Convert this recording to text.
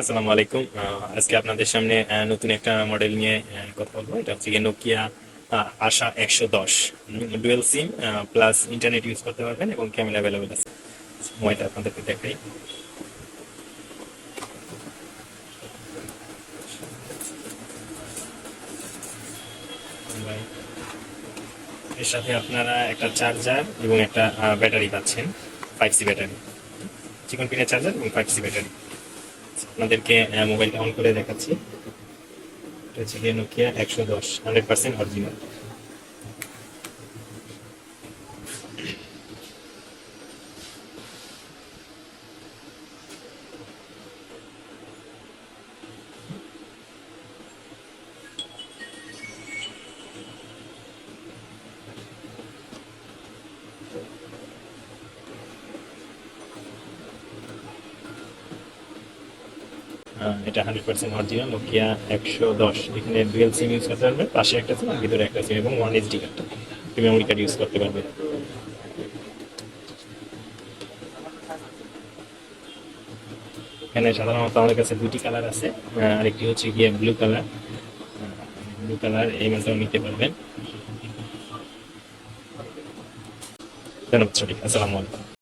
আসসালামু আলাইকুম। আজকে আপনাদের সামনে নতুন একটা মডেল নিয়ে কথা বলব। এটা হচ্ছে নোকিয়া আশা একশো দশ। Dual SIM plus internet use করতে পারবেন এবং ক্যামেরা অ্যাভেলেবেল আছে। মোবাইলটা আপনাদেরকে দেখাই। এর সাথে আপনারা একটা চার্জার এবং একটা ব্যাটারি পাচ্ছেন ফাইভ সি ব্যাটারি চিকন পিনের চার্জার এবং ফাইভ সি ব্যাটারি আপনাদেরকে মোবাইলটা অন করে দেখাচ্ছি। এটা হচ্ছে গিয়ে নোকিয়া একশো দশ হান্ড্রেড পার্সেন্ট অরিজিনাল এটা হান্ড্রেড পার্সেন্ট অরিজিনাল নোকিয়া একশো দশ। এখানে ডুয়েল সিম ইউজ করতে পারবেন পাশে একটা সিম ভিতরে একটা সিম এবং one HD card memory card use করতে পারবেন এখানে সাধারণত আমাদের কাছে দুটি কালার আছে আরেকটি হচ্ছে গিয়ে ব্লু কালার ব্লু কালার এই মালটাও নিতে পারবেন। ধন্যবাদ সঠিক আসসালামু আলাইকুম।